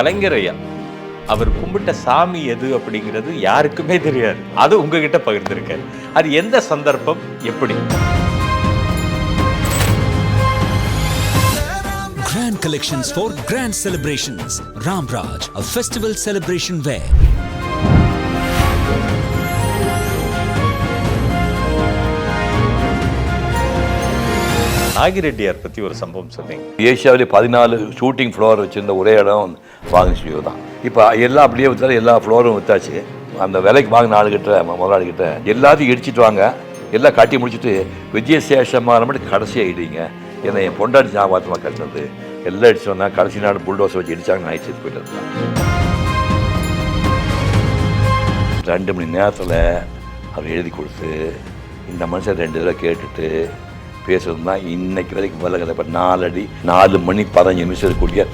கலைஞர் ஐயா அவர் கும்பிட்ட சாமி எது அப்படிங்கிறது யாருக்குமே தெரியாது அது உங்ககிட்ட பகிர்ந்திருக்காரு அது எந்த சந்தர்ப்பம் எப்படி Grand collections for grand celebrations. Ramraj, a festival celebration wear. Nagireddiyar பற்றி ஒரு சம்பவம் சொன்னீங்க. ஏஷியாவிலே பதினாலு ஷூட்டிங் ஃப்ளோர் வச்சிருந்த ஒரே இடம் வாகன ஸ்டுடியோ தான். இப்போ எல்லாம் அப்படியே விற்றாலும் எல்லா ஃப்ளோரும் வித்தாச்சு. அந்த விலைக்கு வாங்கின ஆளுகிட்ட முதலாளிகிட்ட எல்லாத்தையும் இடிச்சிட்டு வாங்க. எல்லாம் கட்டி முடிச்சுட்டு விஜயசேஷமாக மட்டும் கடைசியாக இடிங்க ஏன்னா என் பொண்டாட்டி ஞாபகமாக கட்டினது. எல்லாம் அடிச்சு கடைசி நாடு புல்டோஸ் வச்சு இடிச்சாங்க நான் செத்து போயிட்டு ரெண்டு மணி நேரத்தில் அவர் எழுதி கொடுத்து இந்த மனுஷன் ரெண்டு தடவை கேட்டுட்டு பேசுறது தான் இன்னைக்கு வரைக்கும் வரல இப்போ நாலு நாலு மணி பதினஞ்சு நிமிஷம் இருக்கக்கூடிய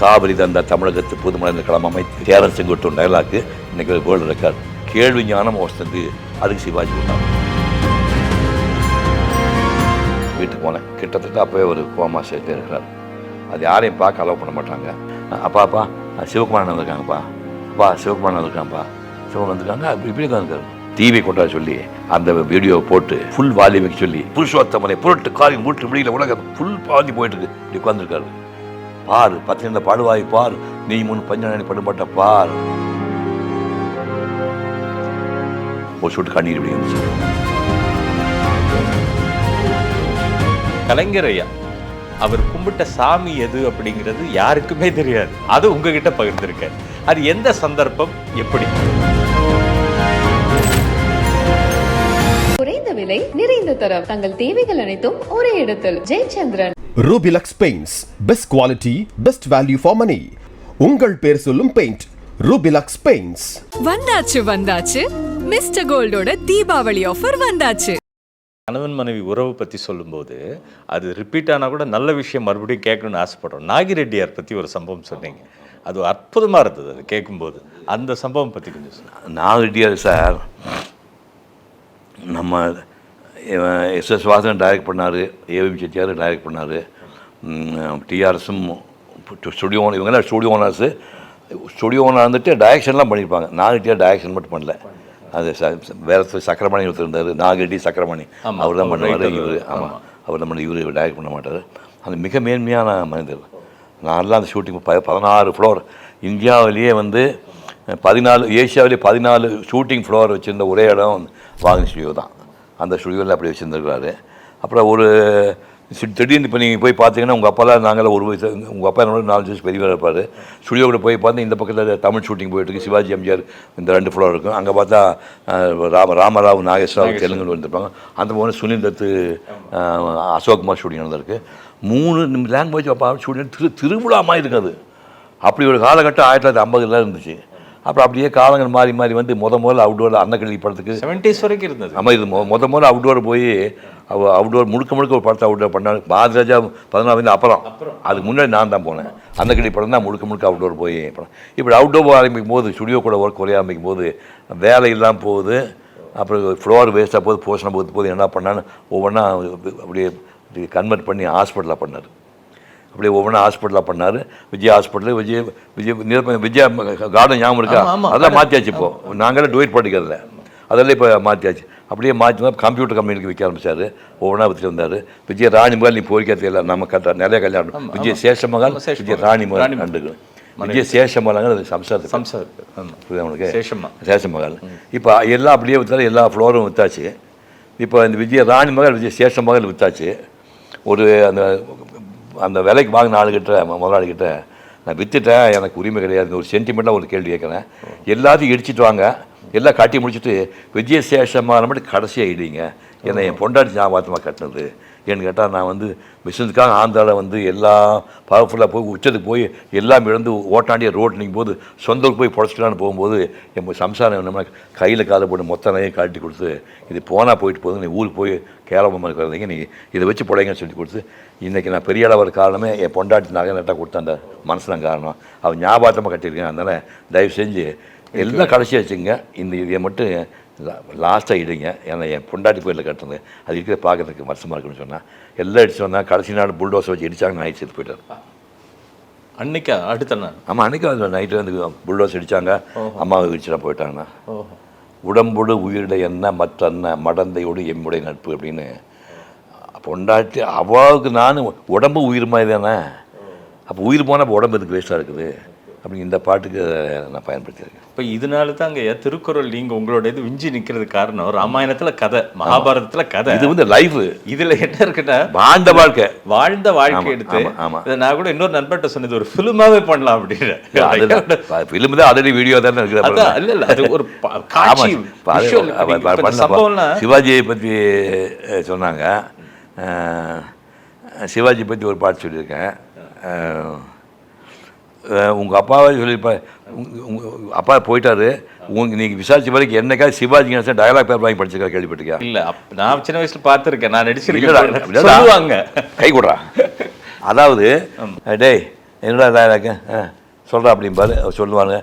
காவிரி தந்த தமிழகத்து புதுமலை களம் அமைத்து சேரன் செங்குட்டும் டயலாக்கு இன்னைக்கு வேர்ல்டு ரெக்கார்ட் கேள்வி ஞானம் வசந்து அதுக்கு சிவாஜி விட்டாங்க வீட்டுக்கு போனேன். கிட்டத்தட்ட அப்போவே ஒரு கோமா சேர்த்து இருக்கிறார். அது யாரையும் பார்க்க அலோவ் பண்ண மாட்டாங்க. அப்பா அப்பா சிவகுமாரன் வந்திருக்காங்கப்பா. அப்பா சிவகுமாரன் வந்திருக்காங்கப்பா. சிவன் வந்திருக்காங்க. இப்படி இப்படி தான் இருக்காரு. டிவி கொண்டா சொல்லி அந்த வீடியோ போட்டு ஃபுல் வால்யூமிக்கு சொல்லி புருஷோத்தமனை புரட்டு காரி மூட்டு முடியல உலக ஃபுல் பாதி போயிட்டு இருக்கு இப்படி உட்காந்துருக்காரு பார் பத்தின பாடுவாய் பார் நீ முன் பஞ்சநாணி படுபட்ட பார். ஒரு சொட்டு கண்ணீர் இப்படி கலைஞர் ஐயா அவர் கும்பிட்ட சாமி எது அப்படிங்கிறது யாருக்குமே தெரியாது. அது உங்ககிட்ட பகிர்ந்திருக்காரு அது எந்த சந்தர்ப்பம் எப்படி? விலை நிறைந்த தரம். தங்கள் தேவைகள் அனைத்தும் ஒரே இடத்தில். Jayachandran. Rubilux paints best quality best value for money உங்கள் பேர் சொல்லும் பெயிண்ட் ரூபிலக்ஸ் பெயிண்ட்ஸ் வந்தாச்சு வந்தாச்சு. மிஸ்டர் கோல்டோட தீபாவளி ஆஃபர் வந்தாச்சு. கணவன் மனைவி உறவு பற்றி சொல்லும்போது அது ரிப்பீட் ஆனால் கூட நல்ல விஷயம் மறுபடியும் கேட்கணும்னு ஆசைப்படுறோம். நாகிரெட்டியார் பற்றி ஒரு சம்பவம் சொன்னீங்க. அது அற்புதமாக இருந்தது அது கேட்கும்போது. அந்த சம்பவம் பற்றி கொஞ்சம் நாகரெட்டியார் சார் நம்ம எஸ் எஸ் வாசன் டைரக்ட் பண்ணார் ஏவிஎம் செட்டியார் டைரக்ட் பண்ணார். டிஆர்எஸும் ஸ்டுடியோ ஓனர் இவங்கெல்லாம் ஸ்டுடியோ ஓனர்ஸு ஸ்டுடியோ ஓனர் வந்துட்டு டைரக்ஷன்லாம் பண்ணியிருப்பாங்க நாகரெட்டியார் டைரக்ஷன் மட்டும் பண்ணல. அது ச வேற சக்கரமணி ஒருத்தர் இருந்தார். நாகரெட்டி சக்கரமணி அவர் தான் பண்ணுவார். இவர் ஆமா. ஆமாம் அவர் தான் பண்ண இவர் டைரக்ட் பண்ண மாட்டார். அது மிக மேன்மையான மனிதர். நான்லாம் அந்த ஷூட்டிங் ப பதினாறு ஃப்ளோர் இந்தியாவிலேயே வந்து பதினாலு ஏஷியாவிலே பதினாலு ஷூட்டிங் ஃப்ளோர் வச்சுருந்த ஒரே இடம் வாகன ஸ்டுடியோ தான். அந்த ஸ்டுடியோவில் அப்படி வச்சுருந்துருக்காரு அப்புறம் ஒரு திடீர்னு இப்போ நீங்கள் போய் பார்த்தீங்கன்னா உங்கள் அப்பாலாம் நாங்களாம் ஒரு வயசு உங்கள் அப்பா என்னோட நாலு வயசு பெரியவர் இருப்பார். ஸ்டுடியோ கூட போய் பார்த்து இந்த பக்கத்தில் தமிழ் ஷூட்டிங் போயிட்டு இருக்கு. சிவாஜி எம்ஜிஆர் இந்த ரெண்டு ஃப்ளோர் இருக்கும். அங்கே பார்த்தா ராம ராமராவ் நாகேஸ்வராவ் தெலுங்கு வந்திருப்பாங்க. அந்த போன சுனில் தத்து அஹ், அசோக்குமார் ஷூட்டிங் நடந்திருக்கு. மூணு லாங்குவேஜ் அப்போ ஷூட்டிங் திரு திருவிழா மாதிரி இருக்காது. அப்படி ஒரு காலகட்டம் ஆயிரத்தி தொள்ளாயிரத்தி ஐம்பதுல இருந்துச்சு. அப்புறம் அப்படியே காலங்கள் மாறி மாறி வந்து முத முதல்ல அவுட்டோர் அன்னக்கிளி படத்துக்கு செவன்டிஸ் வரைக்கும் இருந்தது. ஆமாம் இது முத முதல்ல அவுட்டோர் போய் அவ அவுட்டோர் முழுக்க முழுக்க ஒரு படத்தை அவுட்டோர் பண்ணாரு பாரதிராஜா வந்து அப்புறம். அதுக்கு முன்னாடி நான் தான் போனேன். அந்த கிளி படம் தான் முழுக்க முழுக்க அவுட்டோர் போய் படம் இப்படி அவுட்டோர் ஆரம்பிக்கும் போது ஸ்டுடியோ கூட ஒர்க் குறைய ஆரம்பிக்கும் போது வேலை இல்லாமல் போகுது. அப்புறம் ஃப்ளோர் வேஸ்ட்டாக போகுது போஷனை போகுது போது என்ன பண்ணான்னு ஒவ்வொன்றா அப்படியே கன்வெர்ட் பண்ணி ஹாஸ்பிட்டலாக பண்ணார். அப்படியே ஒவ்வொன்றா ஹாஸ்பிட்டலாக பண்ணார். விஜய் ஹாஸ்பிட்டல் விஜய் விஜய் நிரப்ப விஜயா கார்டன் ஞாபகம் இருக்கா. அதெல்லாம் மாற்றியாச்சு இப்போ. நாங்களே டூயட் படிக்கிறதில்ல அதெல்லாம் இப்போ மாற்றியாச்சு அப்படியே மாற்றி கம்ப்யூட்டர் கம்பெனிக்கு விற்க ஆரம்பிச்சார். ஒவ்வொன்றா விற்றுட்டு வந்தார். விஜய் ராணி மகள் நீ போய்க்க தெரியல நம்ம கட்ட நிறைய கல்யாணம். விஜய் சேஷமகள் ஆமா, சேஷமகள். விஜய் ராணி மகள். ரெண்டு விஜய் சேஷமலங்கிற சம்சாரத்துக்கு சம்சாரம். புரியுதா உங்களுக்கு? சேஷம்மா. சேஷமகள் இப்போ எல்லாம் அப்படியே விற்றாரு எல்லா ஃப்ளோரும் விற்றாச்சு இப்போ இந்த விஜய ராணி மகள் விஜய் சேஷ மகள் விற்றாச்சு ஒரு அந்த அந்த விலைக்கு வாங்கின ஆளுகிட்ட முதலாளிகிட்ட நான் விற்றுட்டேன் எனக்கு உரிமை கிடையாது. ஒரு சென்டிமெண்ட்டாக ஒரு கேள்வி கேட்குறேன். எல்லாத்தையும் இடிச்சிட்டு வாங்க. எல்லாம் காட்டி முடிச்சுட்டு விஜயசேஷமாக மட்டும் கடைசியாக இடிங்க. என்னை என் பொண்டாட்டி ஞாபகமாக கட்டினது. ஏன்னு கேட்டால் நான் வந்து பிஸ்னஸ்க்காக ஆந்திராவில் வந்து எல்லாம் பவர்ஃபுல்லாக போய் உச்சத்துக்கு போய் எல்லாம் இழந்து ஓட்டாண்டிய ரோட் நிற்கும் போது சொந்த ஊருக்கு போய் புடச்சிக்கலான்னு போகும்போது என் சம்சாரம் என்ன கையில் காலை போட்டு மொத்த நகையும் காட்டி கொடுத்து இது போனால் போயிட்டு போகுது நீ ஊருக்கு போய் கேரளமாக இருக்கிறதீங்க நீ இதை வச்சு புடைங்கன்னு சொல்லி கொடுத்து இன்றைக்கி நான் பெரிய அளவு காரணமே என் பொண்டாட்டி நகை நட்டாக கொடுத்தேன் அந்த மனசு தான் காரணம். அவன் ஞாபகத்தமாக கட்டியிருக்கேன் அதனால் தயவு செஞ்சு எல்லாம் கடைசி வச்சுங்க இந்த இதை மட்டும் லாஸ்ட்டாக இடுங்க. ஏன்னா என் பொண்டாட்டி கோயிலில் கட்டுறது அது இருக்கிற பார்க்கறதுக்கு வருஷமாக இருக்குன்னு சொன்னால் எல்லாம் வந்தால் கடைசி நாள் புல்டோஸை வச்சு இடிச்சாங்க நான் செத்து போயிட்டார். அன்னைக்கு? அடுத்த நாள்? ஆமாம் அன்றைக்கி அந்த நைட்டு வந்து புல்டோஸ் அடித்தாங்க அம்மாவை விரிச்சுலாம் போயிட்டாங்கண்ணா உடம்போடு உயிரிட என்ன மற்ற அண்ணன் மடந்தையோடு எம்முடைய நட்பு அப்படின்னு. பொண்டாட்டி அவாவுக்கு நான் உடம்பு உயிர் மாதிரி தானே. அப்போ உயிர் போனால் அப்போ உடம்பு எதுக்கு வேஸ்ட்டாக இருக்குது? அப்படி இந்த பாட்டுக்கு நான் பயன்படுத்தியிருக்கேன். இப்போ இதனால தாங்க திருக்குறள் நீங்க உங்களோட இது விஞ்சி நிக்கிறது காரணம். ராமாயணத்துல கதை மகாபாரதத்துல கதை. இது வந்து லைஃப் இதுல என்ன இருக்குன்னா வாழ்ந்த வாழ்க்கை. வாழ்ந்த வாழ்க்கை எடுத்து ஆமா, ஆமா. இதை நான் கூட இன்னொரு நண்பர்கிட்ட சொன்னது ஒரு ஃபிலிமாவே பண்ணலாம் அப்படின்னு ஃபிலிம் தான் ஆல்ரெடி வீடியோ தானே இருக்குது இல்ல இல்ல அது ஒரு காட்சி சிவாஜியை பற்றி சொன்னாங்க. சிவாஜி பற்றி ஒரு பாட்டு சொல்லியிருக்கேன். உங்கள் அப்பாவே சொல்லியிருப்பேன் உங்கள் அப்பா போயிட்டாரு. உங்க நீங்கள் விசாரிச்ச வரைக்கும் என்னைக்காவது சிவாஜி கணேசன் டயலாக் பேப்பர் வாங்கி படிச்சிருக்கா கேள்விப்பட்டிருக்கியா? இல்ல நான் சின்ன வயசுல பார்த்திருக்கேன். நான் நடிச்சிருக்கேன். கை கொடுறா. அதாவது டேய் என்னடா டயலாக்கு சொல்கிறா அப்படிம்பாரு அவர் சொல்லுவாங்க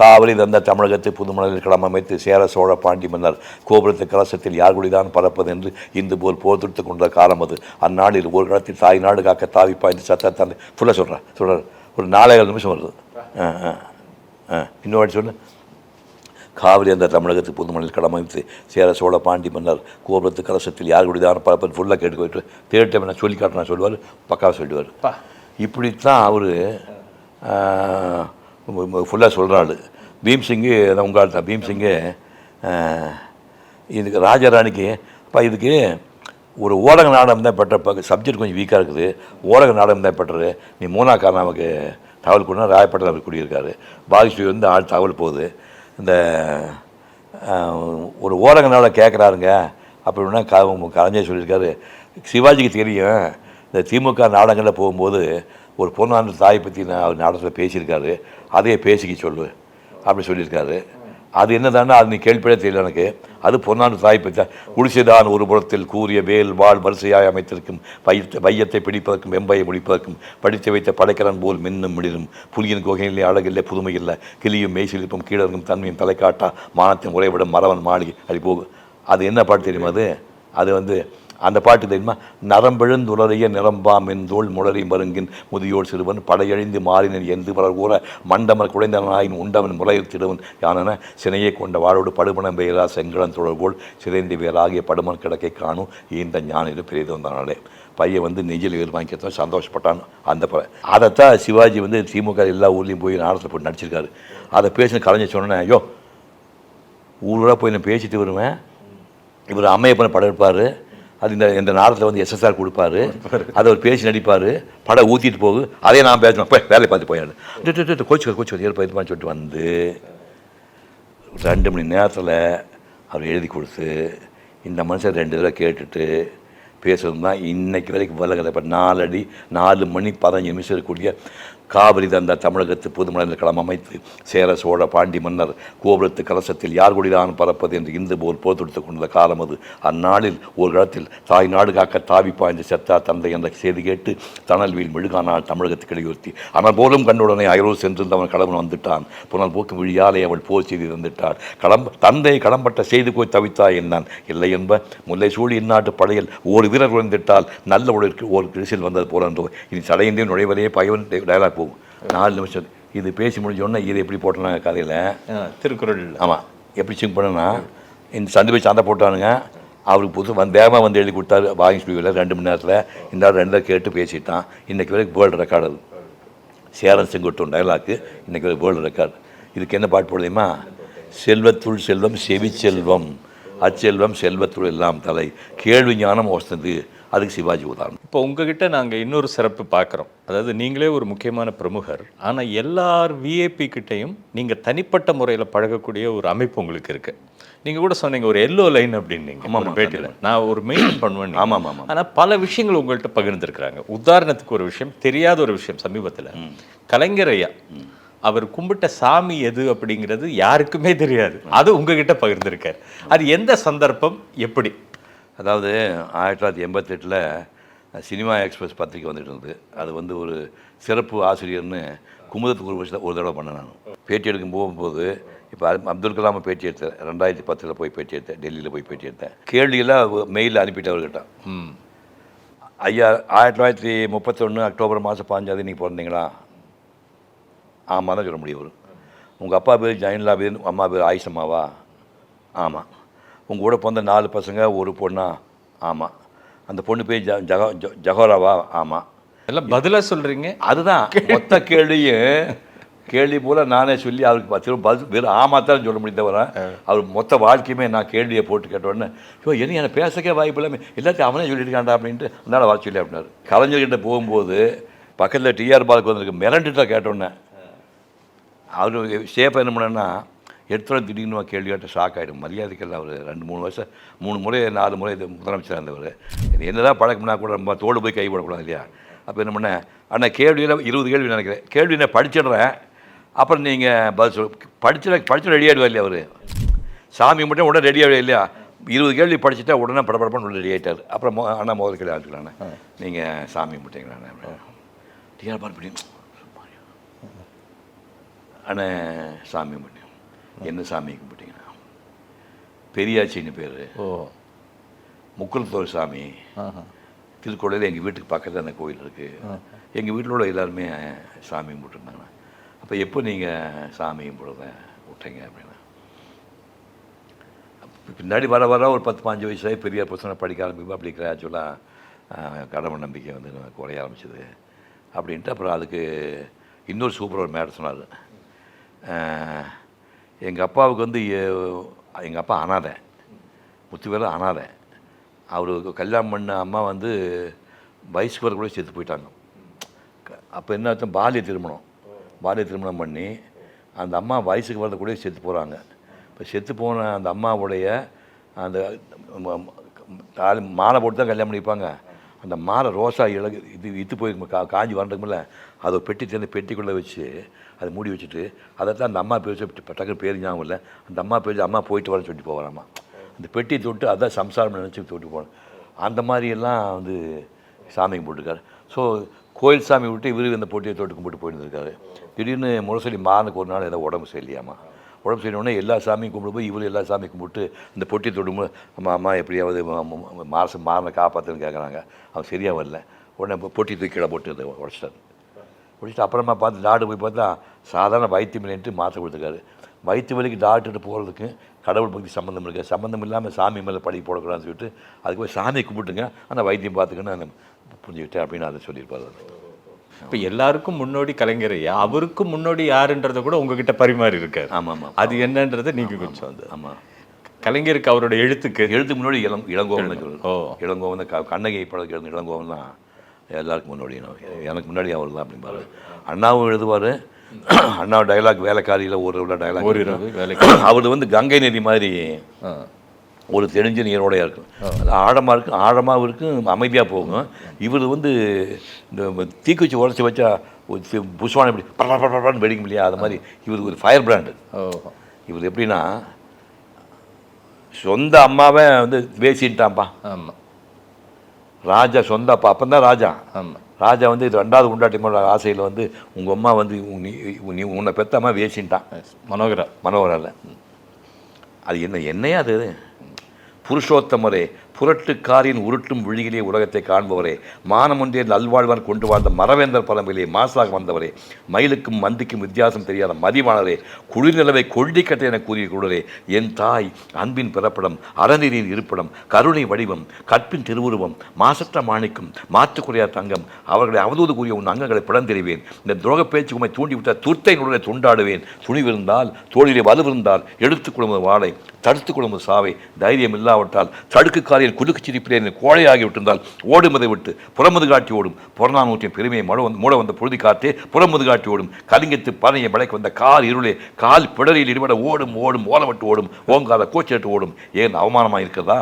காவிரி தந்த தமிழகத்து புதுமணலில் களம் அமைத்து சேர சோழ பாண்டி மன்னர். கோபுரத்து கலசத்தில் யார் குடிதான் பறப்பது என்று இந்து போல் போர் தொடுத்து கொண்ட காலம் அது. அந்நாளில் ஒரு காலத்தில் தாய் நாடு காக்க தாவி பாய்ந்து சத்த தந்தை ஃபுல்லாக சொல்கிறேன் சொல்கிறார் ஒரு நாலேகால் நிமிஷம் வருது. ஆ ஆ ஆ. இன்னொரு சொல்லு. காவிரி அந்த தமிழகத்து புதுமணில் கடமைத்து சேர சோழ பாண்டி மன்னர் கோபுரத்து கலசத்தில் யார் குடிதான பரப்பன். ஃபுல்லாக கேட்டு போயிட்டு தேர்ட் டைம் நான் சொல்லி காட்டினா சொல்லுவார். பக்காவாக சொல்லுவார் பா. இப்படித்தான் அவர் ஃபுல்லாக சொல்கிறாள் பீம்சிங்கு உங்கள் தான் பீம்சிங்கு இதுக்கு ராஜாராணிக்கு அப்பா இதுக்கு ஒரு ஓடக நாடகம் தான் பெற்ற சப்ஜெக்ட் கொஞ்சம் வீக்காக இருக்குது. ஓடக நாடகம் தான் பெற்றது. நீ மூணா நமக்கு தகவல் கொடுனா ராயப்பட்டில் அவர் குடியிருக்காரு. பாகிஸ்ரீ வந்து ஆள் தகவல் போகுது. இந்த ஒரு ஓடக நாடகம் கேட்குறாருங்க அப்படின்னா க கலைஞர் சொல்லியிருக்காரு. சிவாஜிக்கு தெரியும். இந்த திமுக நாடகங்களில் போகும்போது ஒரு பொண்ணாண்டு தாய் பற்றி நான் அவர் நாடகத்தில் பேசியிருக்காரு. அதையே பேசிக்க சொல்லு. அப்படி சொல்லியிருக்காரு. அது என்னதானே அது நீ கேள்விப்படே தெரியல எனக்கு. அது பொன்னாண்டு தாய் பற்றி குடிசைதான் ஒரு புறத்தில் கூறிய வேல் வாழ் வரிசையாய் அமைத்திருக்கும். பையத்தை பையத்தை பிடிப்பதற்கும் வெம்பையை முடிப்பதற்கும் படித்து வைத்த படைக்கலன் போல் மின்னும் மிடிரும் புலியின் குகையிலே அழகில்லை புதுமை இல்லை கிளியும் மெய்சிலிப்பும் கீழருக்கும் தன்மையும் தலைக்காட்டா மானத்தின் உறைவிடும் மரவன் மாளிகை. அது போகும் அது என்ன பாட்டு தெரியுமா அது? அது வந்து அந்த பாட்டு தெரியுமா? நரம்பெழுந்துளறிய நிரம்பாம் எந்தோள் முளரி மருங்கின் முதியோர் சிறுவன் படையழிந்து மாறினன் என்று பலர் கூற மண்டமர் குழைந்தனாயின் உண்டவன் முளையர் திடுவன் யானென சினையை கொண்ட வாழோடு படுமணம் பெயரா செங்கடன் தொடர்போல் சிதைந்து வேலாகிய படுமன் கிடக்கை காணும் இந்த ஞானில பெரியது வந்தானே பையன் வந்து நெஞ்சில் வேறு வாங்கிக்கிறதும் சந்தோஷப்பட்டான் அந்த ப. அதைத்தான் சிவாஜி வந்து திமுக எல்லா ஊர்லேயும் போய் நாடகத்தில் போய் நடிச்சிருக்காரு. அதை பேசின கலைஞர் சொன்னேன் ஐயோ ஊராக போய் நான் பேசிட்டு வருவேன். இவர் அம்மையப்பனை படம் எடுப்பார் அது இந்த இந்த நாடகத்தில் வந்து எஸ்எஸ்ஆர் கொடுப்பாரு. அதை அவர் பேசி நடிப்பார். படம் ஊற்றிட்டு போகு. அதே நான் பேசணும். போய் வேலையை பார்த்து போயிடு கோச்சு கோச்சு ஏற்பா இதுமான்னு சொல்லிட்டு வந்து ரெண்டு மணி நேரத்தில் அவர் எழுதி கொடுத்து இந்த மனுஷன் ரெண்டு தடவை கேட்டுட்டு பேசுறது தான் இன்னைக்கு வரைக்கும் வரல இப்போ நாலு அடி நாலு மணி பதினஞ்சு நிமிஷம் இருக்கக்கூடிய காவிரி தந்த தமிழகத்து புதுமலர் களம் அமைத்து சேர சோழ பாண்டி மன்னர் கோபுரத்து கலசத்தில் யார் குடிதான் பறப்பது என்று இந்து போல் போத்தெடுத்துக் கொண்ட காலம் அது. அந்நாளில் ஒரு காலத்தில் தாய் நாடு காக்க தாவி பாய்ந்து செத்தா தந்தை என்ற செய்தி கேட்டு தணல்வீல் மெழுகானால் தமிழகத்துக்கு இடையூர்த்தி அவன் போலும் கண்டுடனே அயரோ சென்றிருந்தவன் கடவுள் வந்துட்டான். புனல் போக்கு விழியாலே அவள் போர் செய்து இருந்துட்டாள் களம்ப தந்தை களம்பட்ட செய்து போய் தவித்தாய் என்னான்? இல்லை என்ப முல்லை சூழி இந்நாட்டு படையில் ஒரு வீரர் விழுந்துட்டால் நல்ல உடலுக்கு ஒரு கிரிசில் வந்தது போல என்றோ இனி தடையின்றி நுழைவதே பயவன் டயலாக். போகும். நாலு நிமிஷம். இது பேசி முடிஞ்சோடனே இது எப்படி போட்டோன்னா கதையில்? திருக்குறள் ஆமாம் எப்படி சிங் பண்ணனா இந்த சண்டை போய் சண்டை போட்டானுங்க அவருக்கு புது வந்து வேகமாக வந்து எழுதி கொடுத்தாரு வாங்கி ஸ்பீக்கரில் ரெண்டு மணி நேரத்தில் இந்த ஆள் ரெண்டு கேட்டு பேசிட்டான். இன்றைக்கி வரைக்கும் வேர்ல்டு ரெக்கார்டு அது. சேரன் செங்குட்டும் டைலாக்கு இன்றைக்கி வரைக்கும் வேர்ல்டு ரெக்கார்டு இதுக்கு என்ன பாட்டு போடுதுமா செல்வத்துள் செல்வம் செவி செல்வம். அச்செல்வம் செல்வத்துள் எல்லாம் தலை. கேள்வி ஞானம் வசந்தது அதுக்கு சிவாஜி உதாரணம். இப்போ உங்ககிட்ட நாங்கள் இன்னொரு சிறப்பு பார்க்குறோம் அதாவது நீங்களே ஒரு முக்கியமான பிரமுகர். ஆனால் எல்லார் விஐபி கிட்டையும் நீங்கள் தனிப்பட்ட முறையில் பழகக்கூடிய ஒரு அமைப்பு உங்களுக்கு இருக்கு. நீங்கள் கூட சொன்னீங்க ஒரு எல்லோ லைன் அப்படின்னீங்க. ஆமாம், பேட்டியில். நான் ஒரு மெயின் பண்ணுவேன் ஆமாம், ஆமாம், ஆமாம். ஆனால் பல விஷயங்கள் உங்கள்கிட்ட பகிர்ந்துருக்கிறாங்க. உதாரணத்துக்கு ஒரு விஷயம் தெரியாத ஒரு விஷயம் சமீபத்தில். கலைஞர் ஐயா. அவர் கும்பிட்ட சாமி எது அப்படிங்கிறது யாருக்குமே தெரியாது. அது உங்ககிட்ட பகிர்ந்திருக்காரு. அது எந்த சந்தர்ப்பம்? எப்படி? அதாவது ஆயிரத்தி தொள்ளாயிரத்தி எண்பத்தெட்டில் சினிமா எக்ஸ்பிரஸ் பத்திரிக்கை வந்துட்டு இருந்தது. அது வந்து ஒரு சிறப்பு ஆசிரியர்னு குமுதத்துக்கு ஒரு வருஷத்தில் ஒரு தடவை பண்ணேன் நான். பேட்டி எடுக்கும் போகும்போது இப்போ அப்துல் கலாமை பேட்டி எடுத்தேன். ரெண்டாயிரத்தி பத்தில் போய் பேட்டி எடுத்தேன். டெல்லியில் போய் பேட்டி எடுத்தேன். கேள்வியெல்லாம் மெயிலில் அனுப்பிட்டு அவர்கிட்ட ஐயா ஆயிரத்தி தொள்ளாயிரத்தி முப்பத்தொன்று அக்டோபர் மாதம் பாஞ்சாவது நீங்கள் பிறந்தீங்களா? ஆமாம் தான் சொல்ல முடியும் உங்கள் அப்பா பேர் ஜெயன்லா பேர் அம்மா பேர் ஆயிஷம்மாவா? ஆமாம் உங்கள் கூட பிறந்த நாலு பசங்க ஒரு பொண்ணா? ஆமாம் அந்த பொண்ணு பேர் ஜ ஜக ஜஹோராவா ஆமாம் எல்லாம் பதிலாக சொல்கிறீங்க அதுதான். மொத்த கேள்வியும் கேள்வி போல நானே சொல்லி அவருக்கு பத்து ரூபா பதில் வெறும் ஆமாத்தான் சொல்ல முடியும் தவிர அவர் மொத்த வாழ்க்கையுமே நான் கேள்வியை போட்டு கேட்ட உடனே ஐயோ என்ன எனக்கு பேசக்கே வாய்ப்பு இல்லாமல் எல்லாத்தையும் அவனே சொல்லியிருக்காண்டா அப்படின்ட்டு அதனால் வர சொல்லி அப்படின்னாரு கலைஞர்கிட்ட போகும்போது பக்கத்தில் டிஆர் பாலுக்கு வந்திருக்கு மிரண்டுட்டா கேட்டோன்னே அவர் சேஃப் என்ன பண்ணேன்னா எடுத்தோட திடீர்னு கேள்வி கேட்ட ஷாக் ஆகிடும் மரியாதைக்கெல்லாம் அவர் ரெண்டு மூணு வருஷம் மூணு முறை நாலு முறை இது முதலமைச்சராக இருந்தவர் என்னதான் பழக்கம்னா கூட நம்ம தோடு போய் கை போடக்கூடாது இல்லையா? அப்போ என்ன பண்ணேன் அண்ணா கேள்வியில் இருபது கேள்வி நினைக்கிறேன். கேள்வி நான் படிச்சிடுறேன். அப்புறம் நீங்கள் பதில் சொல். படிச்சு படிச்சு ரெடி ஆகிடுவா இல்லையா அவர்? சாமி மட்டும் உடனே ரெடி ஆகிடுவா இல்லையா? இருபது கேள்வி படிச்சுட்டா உடனே படப்படப்பன்னு ரெடி ஆகிட்டார் அப்புறம் மொ- அண்ணா முதல் கேள்வி ஆச்சுக்கலாண்ணே நீங்கள் சாமி கும்பிட்டீங்களாண்ணே டிஆர் பண்ணி அண்ணே சாமி கும்பிட்டேன் என்ன சாமி கும்பிட்டீங்கன்னா? பெரியாச்சின்னு பேர். ஓ. முக்குளத்தோர் சாமி. ஆஹா. திருக்கோயிலில் எங்கள் வீட்டுக்கு பக்கத்தில் அந்த கோயில் இருக்குது எங்கள் வீட்டில் உள்ள எல்லாருமே சாமி கும்பிட்டுருந்தாங்க. அப்போ எப்போ நீங்கள் சாமி கும்பிடுறத விட்டீங்க அப்படின்னா? அப்ப பின்னாடி வர வர ஒரு பத்து பாஞ்சு வயசாகி பெரிய பசங்க படிக்க ஆரம்பிக்கும் அப்படி கிராஜுவலாக கடவுள் நம்பிக்கை வந்து குறைய ஆரம்பிச்சது. அப்படின்ட்டு அப்புறம் அதுக்கு இன்னொரு சூப்பர் ஒரு மேடம் சொன்னார். எங்கள் அப்பாவுக்கு வந்து எங்கள் அப்பா அனாதை. முத்துவேல அனாதை. அவருக்கு கல்யாணம் பண்ண அம்மா வந்து வயசுக்கு வர கூட செத்து போயிட்டாங்க. அப்போ என்ன அர்த்தம் பாலிய திருமணம். பாலிய திருமணம் பண்ணி அந்த அம்மா வயசுக்கு வரத கூட செத்து போகிறாங்க இப்போ செத்து போன அந்த அம்மாவுடைய அந்த தாலி மாலை போட்டு தான் கல்யாணம் பண்ணிப்பாங்க. அந்த மாலை ரோசா இலகு இது இத்து போயிருக்கும் கா காஞ்சி வரதுக்குமில்ல அதை பெட்டி சேர்ந்து பெட்டிக்குள்ளே வச்சு அதை மூடி வச்சுட்டு அதை தான் அந்த அம்மா பேர் டக்குனு பேர் ஞாபகம் இல்லை. அந்த அம்மா பேர் அம்மா போயிட்டு வரேன்னு சொல்லிட்டு போகிறாம்மா அந்த பெட்டி தொட்டு அதான் சம்சாரம் நினச்சி தொட்டு போனேன். அந்த மாதிரியெல்லாம் வந்து சாமி கும்பிட்டுருக்காரு ஸோ கோயில் சாமி விட்டு இவரு இந்த போட்டியை தொட்டு கும்பிட்டு போயிருந்திருக்காரு திடீர்னு முரசொலி மாறனுக்கு ஒரு நாள் ஏதோ உடம்பு சரியில்லையாமா. உடம்பு சரியில்லைன்னா எல்லா சாமியும் கும்பிட்டு போய் இவரு எல்லா சாமியும் கும்பிட்டு இந்த பொட்டி தொடும்போது அம்மா அம்மா எப்படியாவது மாதம் மாறனை காப்பாற்றுன்னு கேட்குறாங்க அவன் சரியாக வரல. உடனே பொட்டி தூக்கிட போட்டு அதை உடச்சிட்டாரு. முடிச்சுட்டு அப்புறமா பார்த்து டாக்டர் போய் பார்த்தா சாதாரண வைத்தியம் இல்லைன்ட்டு மாற்ற கொடுத்துருக்காரு. வைத்திய வலிக்கு டாக்டர்கிட்ட போகிறதுக்கு கடவுள் பக்தி சம்மந்தம் இருக்குது சம்மந்தம் இல்லாமல் சாமி மேலே படி போடக்கூடாதுன்னு சொல்லிட்டு அதுக்கு போய் சாமி கும்பிட்டுங்க ஆனால் வைத்தியம் பார்த்துக்கன்னு நான் புரிஞ்சுக்கிட்டேன் அப்படின்னு அதை சொல்லியிருப்பார் இப்போ எல்லாருக்கும் முன்னோடி கலைஞர் ஐயா. அவருக்கும் முன்னோடி யாருன்றதை கூட உங்ககிட்ட பரிமாறி இருக்காரு. ஆமாம் அது என்னன்றதை நீங்க கொஞ்சம் வந்து ஆமாம் கலைஞருக்கு அவரோட எழுத்துக்கு எழுத்துக்கு முன்னாடி இளம் இளங்கோவன் ஓ. இளங்கோவன் கண்ணகி எழுந்த இளங்கோவன் தான் எல்லாருக்கும் முன்னாடி. எனக்கு முன்னாடி அவர் தான் அப்படிம்பாரு. அண்ணாவும் எழுதுவார். அண்ணா டைலாக் வேலைக்காரியில் ஒரு டைலாக் அவர் வந்து கங்கை நதி மாதிரி. ஒரு தெளிஞ்ச நீரோடையாக இருக்கும். அது ஆழமாக இருக்கும் ஆழமாக இருக்கும் அமைதியாக போகும். இவர் வந்து இந்த தீக்குச்சி உடச்சி வச்சா புஷ்வானம் எப்படி பட பட படன்னு வெடிக்கும் இல்லையா? அது மாதிரி இவர் ஒரு ஃபயர் பிராண்டு இவர் எப்படின்னா சொந்த அம்மாவை வந்து வேசின்ட்டான்ப்பா ஆமா. ராஜா சொந்த அப்பா அப்போ தான் ராஜா. ஆமா. ராஜா வந்து ரெண்டாவது உண்டாட்டி மேல ஆசையில் வந்து உங்கள் அம்மா வந்து நீ உன்னை பெத்த அம்மா வேசின்ட்டான் மனோகரா. மனோகரால் அது என்ன என்னையா அது? புருஷோத்தமரே புரட்டுக்காரின் உருட்டும் விழியிலே உலகத்தை காண்பவரே மானமொன்றே நல்வாழ்வன் கொண்டு வாழ்ந்த மரவேந்தர் பரம்பிலே மாசாக வந்தவரே மயிலுக்கும் மந்திக்கும் வித்தியாசம் தெரியாத மதிவாளரே குளிர்நிலவை கொள்ளிக்கட்டை என கூறிய குடரே என் தாய் அன்பின் பிறப்படம் அறநெறியின் இருப்பிடம் கருணை வடிவம் கற்பின் திருவுருவம் மாசற்ற மாணிக்கம் மாற்றுக்குறையா தங்கம் அவர்களை அவதூது கூறிய உன் அங்கங்களை பிளந்தெறிவேன். இந்த துரோக பேச்சு உண்மை தூண்டிவிட்ட துர்த்தை நுடலை துண்டாடுவேன். துணிவிருந்தால் தோழிலே வலுவிருந்தால் எடுத்துக் கொள்ளும் வாழை தடுத்துக் கொள்ளும் சாவை தைரியம் இல்லாவிட்டால் தடுக்குக்காரில் குலுக்கு சிரிப்பிலே கோழையாகி விட்டிருந்தால் ஓடுமதை விட்டு புறமுது காட்டி ஓடும். புறநானூற்றின் பெருமையை மழை வந்து மூட வந்த பொழுது காத்தே புறமுது காட்டி ஓடும். கலிங்கத்து பனையை படைக்க வந்த கால் இருளே கால் பிடரில் இடிபட ஓடும் ஓடும் ஓலமிட்டு ஓடும் ஓங்காத கோச்சிட்டு ஓடும். ஏன் அவமானமாக இருக்கிறதா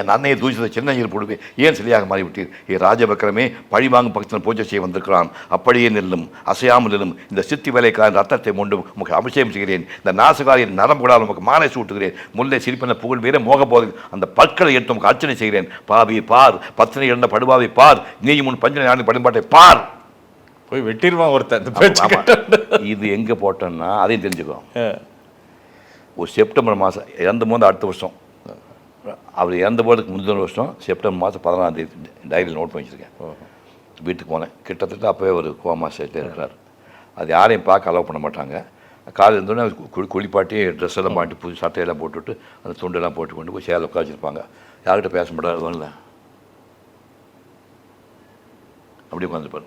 என் அன்னையை தூசித்த சின்னஞ்சில் பொழுது ஏன் சிலையாக மாறிவிட்டீர்? ஏ ராஜபக்கரமே பழிவாங்கும் பக்கத்தில் பூஜை செய்ய வந்திருக்கிறான். அப்படியே நில்லும் அசையாமல் நில்லும் இந்த சித்தி வேலைக்காரன் ரத்தத்தை கொண்டு உமக்கு அபிஷேகம் செய்கிறேன். இந்த நாசகாரியின் நரம்புகளால் உமக்கு மாலை சூட்டுகிறேன். முல்லை சிரிப்பன புகழ் வீர மோகபோதில் அந்த பற்களை எடுத்து உமக்கு அர்ச்சனை செய்கிறேன். பாவி பார். பத்தினை இழந்த படுபாவை பார். நீயும் உன் பஞ்சனை ஆணி படும்பாட்டை பார். போய் வெட்டிடுவான் ஒருத்தன். இது எங்கே போட்டோன்னா அதையும் தெரிஞ்சுக்கோ. ஒரு செப்டம்பர் மாதம் இறந்த போது அடுத்த வருஷம். அவர் இறந்த போதுக்கு முந்தின வருஷம் செப்டம்பர் மாதம் பதினாறாம் தேதி டைரியில் நோட் பண்ணி வச்சுருக்கேன். வீட்டுக்கு போனேன். கிட்டத்தட்ட அப்போவே ஒரு கோமா ஸ்டேட்டில் இருக்கிறார். அது யாரையும் பார்க்க அலோவ் பண்ண மாட்டாங்க. காலையில் இருந்தோடனே குளி குளிப்பாட்டி ட்ரெஸ் எல்லாம் மாட்டி புது சட்டையெல்லாம் போட்டுவிட்டு அந்த துண்டெல்லாம் போட்டு கொண்டு போய் சேலை உட்காந்துருப்பாங்க யார்கிட்ட பேச மாட்டாரு வரல அப்படியே உட்காந்துருப்பாரு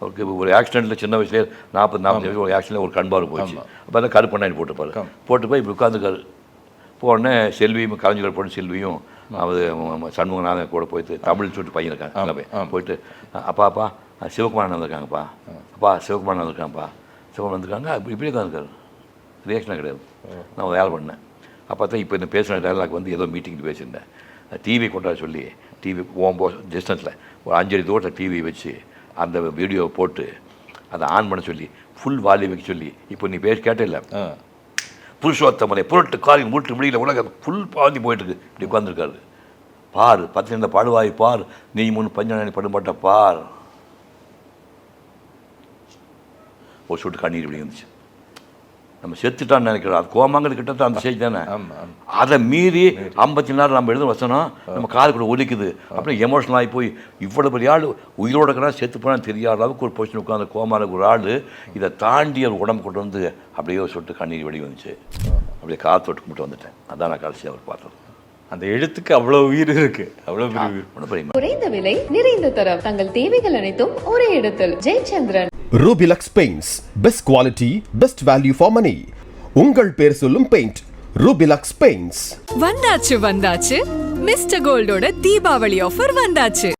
அவருக்கு ஒரு ஆக்சிடெண்ட்டில் சின்ன வயசுலேயே நாற்பது நாற்பது வயசு ஒரு ஆக்சிடெண்ட்டில் ஒரு கண்பாடு போச்சு. அப்போ தான் கருப்பு போட்டுப்பாரு போட்டு போய் இப்படி உட்காந்துருக்காரு போனே செல்வியும் கலைஞர் பொண்ணு செல்வியும் அவர் சண்முகநாதன் கூட போயிட்டு தமிழ் சொல்லிட்டு பையன் இருக்காங்க அங்கே போய் போயிட்டு அப்பா அப்பா சிவகுமாரன் வந்திருக்காங்கப்பா. அப்பா சிவகுமாரன் வந்திருக்காங்கப்பா. சிவகுமாரன் வந்திருக்காங்க இப்படி இப்படி உட்காந்துருக்காரு ரியாக்ஷனாக கிடையாது. நான் வேலை பண்ணேன். அப்போ தான் இப்போ இந்த பேசுகிற டைலாக் வந்து ஏதோ மீட்டிங்கில் பேசியிருந்தேன். டிவி கொண்டாட சொல்லி டிவி ஓம்போ டிஸ்டன்ஸில் ஒரு அஞ்சடி தூரத்தில் டிவி வச்சு அந்த வீடியோவை போட்டு அதை ஆன் பண்ண சொல்லி ஃபுல் வால்யூம் வைக்க சொல்லி இப்போ நீ பேச கேட்டே புருஷோத்தமரை புரட்டு காரின் மூட்டு முடியல உலகம் ஃபுல் பாந்தி போயிட்டு இருக்கு இப்படி உட்காந்துருக்காரு பார் பத்து பாடுவாய் பார் நீ முன் பஞ்சனாணி படும்பாட்ட பார். ஒரு சுட்டு கண்ணீர் இப்படி இருந்துச்சு. நம்ம செத்துட்டான்னு நினைக்கிறோம். அது கோமாங்கல் கிட்ட அந்த ஸ்டேஜ் தானே. அதை மீறி ஐம்பத்தி நேரம் நம்ம எழுத வசனம் நம்ம காது கூட ஒலிக்குது. அப்படியே எமோஷனல் ஆகி போய் இவ்வளோ பெரிய ஆள் உயிரோட இருக்கிறா செத்து போனால் தெரியாத அளவுக்கு ஒரு பொசிஷன் உட்காந்து கோமால ஒரு ஆள் இதை தாண்டி ஒரு உடம்பு கொண்டு வந்து அப்படியே ஒரு சொட்டு கண்ணீர் வெடி வந்துச்சு. அப்படியே காத்தோட்டு கும்பிட்டு வந்துட்டேன். அதான் நான் கடைசி அவர் பார்த்தது. அந்த எழுத்துக்கு அவ்வளோ உயிர் இருக்கு. அவ்வளோ பெரிய உயிர். ஒன்றும் பெரிய குறைந்த விலை நிறைந்த தரம். தங்கள் தேவைகள் அனைத்தும் ஒரே இடத்தில். Jayachandran. Rubilux paints best quality best value for money உங்கள் பேர் சொல்லும் பெயிண்ட் ரூபிலக்ஸ் பெயிண்ட்ஸ் வந்தாச்சு வந்தாச்சு மிஸ்டர் கோல்டோட தீபாவளி ஆஃபர் வந்தாச்சு